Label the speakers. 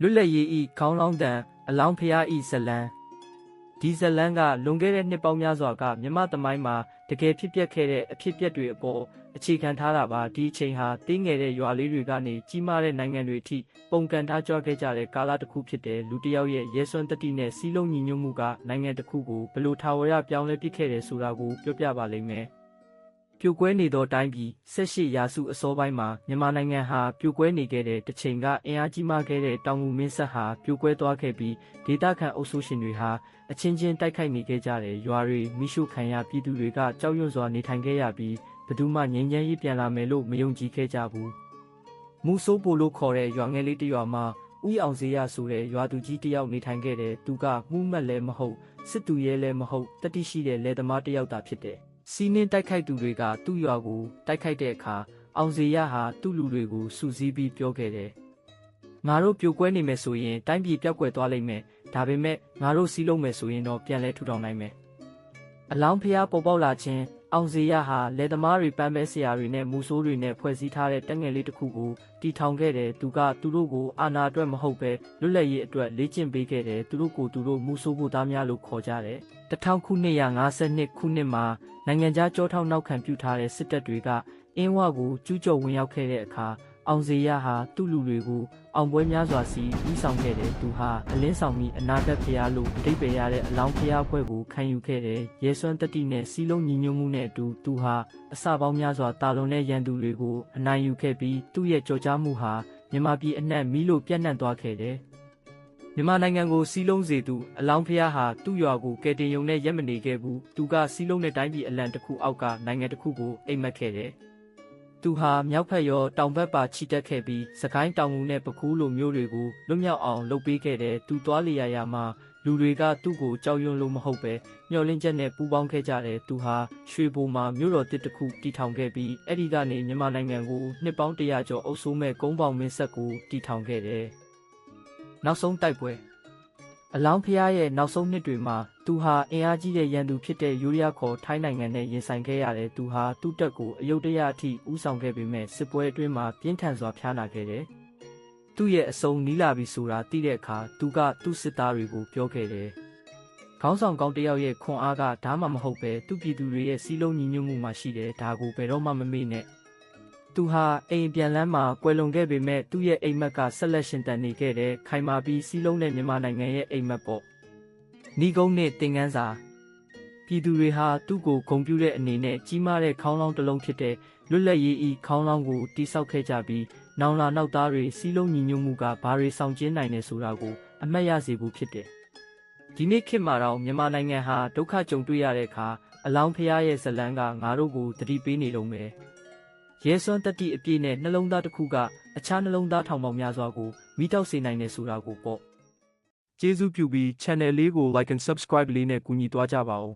Speaker 1: လွတ်လပ်ရေးဤခေါင်းလောင်းတန်အလောင်းဖျားဤဇလံဒီဇလံကလွန်ခဲ့တဲ့နှစ်ပေါင်းများစွာကမြမသမိုင်းမှာတကယ်ဖြစ်ပျက်ခဲ့တဲ့အဖြစ်အပျက်တွေအပေါ်အခြေခံထားတာပါဒီအချိန်ဟာတင်းငယ်တဲ့ရွာလေးတွေကနေကြီးမားတဲ့နိုင်ငံတွေအထိပုံကန်ထားကြွခဲ့ကြတဲ့ကာလတစ်ခုဖြစ်တဲ့လူတစ်ယောက်ရဲ့ရဲစွမ်းတတိနဲ့စီးလုံးညီညွတ်မှုကနိုင်ငံတစ်ခုကိုဘယ်လိုထာဝရပြောင်းလဲပစ်ခဲ့တယ်ဆိုတာကိုပြောပြပါလိမ့်မယ် ပြိုကွဲနေသောတိုင်းပြည်၁၈ရာစုအစောပိုင်းမှာမြန်မာနိုင်ငံဟာပြိုကွဲနေခဲ့တဲ့တစ်ချိန်ကအင်အားကြီးမားခဲ့တဲ့တောင်ငူမင်းဆက်ဟာပြိုကွဲသွားခဲ့ပြီးဒေသခံအုပ်စုရှင်တွေဟာအချင်းချင်းတိုက်ခိုက်နေခဲ့ကြတဲ့ရွာတွေမိရှုခံရပြည်သူတွေကကြောက်ရွံ့စွာနေထိုင်ခဲ့ရပြီးဘယ်သူမှငြိမ်းချမ်းရေးပြန်လာမယ်လို့မယုံကြည်ခဲ့ကြဘူးမူဆိုးပိုလို့ခေါ်တဲ့ရွာငယ်လေးတစ်ရွာမှာဥယျာအောင်စေရဆိုတဲ့ရွာသူကြီးတစ်ယောက်နေထိုင်ခဲ့တဲ့သူကမှုမက်လည်းမဟုတ်စစ်သူရဲလည်းမဟုတ်တတိရှိတဲ့လယ်သမားတစ်ယောက်သာဖြစ်တယ် စီးနှင်းတိုက်ခိုက်သူတွေက သူ့ရွာကို တိုက်ခိုက်တဲ့အခါအောင်စေရဟာသူ့လူတွေကိုစုစည်းပြီးပြောခဲ့တယ်ငါတို့ပြိုကွဲနေမယ်ဆိုရင်တိုင်းပြည်ပြောက်ကွယ်သွားလိမ့်မယ်ဒါပေမဲ့ငါတို့စီးလုံးမယ်ဆိုရင်တော့ပြန်လဲထူထောင်နိုင်မယ်အလောင်းဖျားပေါ်ပေါက်လာခြင်း အောင်စီရဟာလယ်သမားတွေပန်းပဲဆရာတွေနဲ့မူဆိုးတွေနဲ့ဖွဲ့စည်းထားတဲ့တက်ငယ်လေးတစ်ခုကိုတီထောင်ခဲ့တယ်သူကသူတို့ကိုအာနာအတွက်မဟုတ်ပဲလွတ်လပ်ရေးအတွက်လေ့ကျင့်ပေးခဲ့တယ်သူတို့ကိုသူတို့မူဆိုးဖို့သားများလို့ခေါ်ကြတယ်1000ခုနှစ်ရ52ခုနှစ်မှာနိုင်ငံခြားကြောထောက်နောက်ခံပြုထားတဲ့စစ်တပ်တွေကအင်းဝကိုကျူးကျော်ဝင်ရောက်ခဲ့တဲ့အခါ အောင်စီရဟာသူ့လူတွေကိုအောင်ပွဲများစွာစီဦးဆောင်ခဲ့တယ်သူဟာအလင်းဆောင်ပြီးအနာဂတ်ဖျားလို့အတိတ်ပဲရတဲ့အလောင်းဖျားပွဲကိုခံယူခဲ့တယ်ရဲစွမ်းတတိနဲ့စီလုံးညီညွတ်မှုနဲ့အတူသူဟာအစပေါင်းများစွာတာလွန်တဲ့ရန်သူတွေကိုအနိုင်ယူခဲ့ပြီးသူ့ရဲ့ကြော်ကြားမှုဟာမြန်မာပြည်အနှံ့မီးလို့ပြန့်နှံ့သွားခဲ့တယ်မြန်မာနိုင်ငံကိုစီးလုံးစေသူအလောင်းဖျားဟာသူ့ရွာကိုကယ်တင်ယုံနဲ့ရက်မနေခဲ့ဘူးသူကစီးလုံးတဲ့တိုင်းပြည်အလံတစ်ခုအောက်ကနိုင်ငံတစ်ခုကိုအိမ်မက်ခဲ့တယ် သူဟာမြောက်ဖက်ရောတောင်ဘက်ပါချီတက်ခဲ့ပြီးစကိုင်းတောင်ငူနဲ့ပကူးလိုမျိုးတွေကိုလွတ်မြောက်အောင်လုပ်ပေးခဲ့တယ်သူသွားလျာရာမှာလူတွေကသူ့ကိုကြောက်ရွံ့လို့မဟုတ်ပဲမျောလင့်ချက်နဲ့ပူးပေါင်းခဲ့ကြတယ်သူဟာရွှေဘိုမှာမြို့တော်တစ်တစ်ခုတီထောင်ခဲ့ပြီးအဲ့ဒီကနေမြန်မာနိုင်ငံကိုနှစ်ပေါင်း100ကျော်အုပ်စိုးမဲ့ကုန်းပေါင်မင်းဆက်ကိုတီထောင်ခဲ့တယ်နောက်ဆုံးတိုက်ပွဲ အလောင်းဖျားရဲ့နောက်ဆုံးနှစ်တွေမှာသူဟာအင်အားကြီးတဲ့ရန်သူဖြစ်တဲ့ယူရီးယားခေါ်ထိုင်းနိုင်ငံနဲ့ရင်ဆိုင်ခဲ့ရတယ်သူဟာသူ့တက်ကိုအယုတ်တရအထိဦးဆောင်ခဲ့ပေမဲ့စစ်ပွဲအတွင်းမှာပြင်းထန်စွာဖျားနာခဲ့တယ်သူ့ရဲ့အစုံနီးလာပြီဆိုတာသိတဲ့အခါသူကသူ့စစ်သားတွေကိုပြောခဲ့တယ်ခေါင်းဆောင်ကောင်းတစ်ယောက်ရဲ့ခွန်အားကဒါမှမဟုတ်ပဲသူ့ပြည်သူတွေရဲ့စီးလုံးညီညွတ်မှုမှရှိတယ်ဒါကိုဘယ်တော့မှမမေ့နဲ့ သူဟာအိမ်ပြန်လန်းမှာကွယ်လွန်ခဲ့ပေမဲ့သူ့ရဲ့အိမ်မက်ကဆက်လက်ရှင်တန်နေခဲ့တယ်ခိုင်မာပြီးစီးလုံးတဲ့မြန်မာနိုင်ငံရဲ့အိမ်မက်ပေါ့နီကုန်းနဲ့တင်ကန်းစာပြည်သူတွေဟာသူ့ကိုဂုံပြူတဲ့အနေနဲ့ကြီးမားတဲ့ခေါင်းလောင်းတစ်လုံးဖြစ်တဲ့လွတ်လပ်ရေးဤခေါင်းလောင်းကိုတိဆောက်ခဲ့ကြပြီးနောင်လာနောက်သားတွေစီးလုံးညီညွတ်မှုကဘာတွေဆောင်ကျဉ်နိုင်တယ်ဆိုတာကိုအမှတ်ရစေဖို့ဖြစ်တယ်။ဒီနေ့ခေတ်မှာတော့မြန်မာနိုင်ငံဟာဒုက္ခကြုံတွေ့ရတဲ့အခါအလောင်းဖျားရဲ့ဇလံကငါတို့ကိုတတိပေးနေလုံးပဲ။ ရဲစွမ်းတတိအပြည့်နဲ့နှလုံးသားတစ်ခုကအခြားနှလုံးသားထောင်ပေါင်းများစွာကိုမိတောက်စေနိုင်တယ်ဆိုတာကိုပေါ့ကျေးဇူးပြုပြီး channel လေးကို like and subscribe လေးနဲ့ကူညီသွားကြပါဦး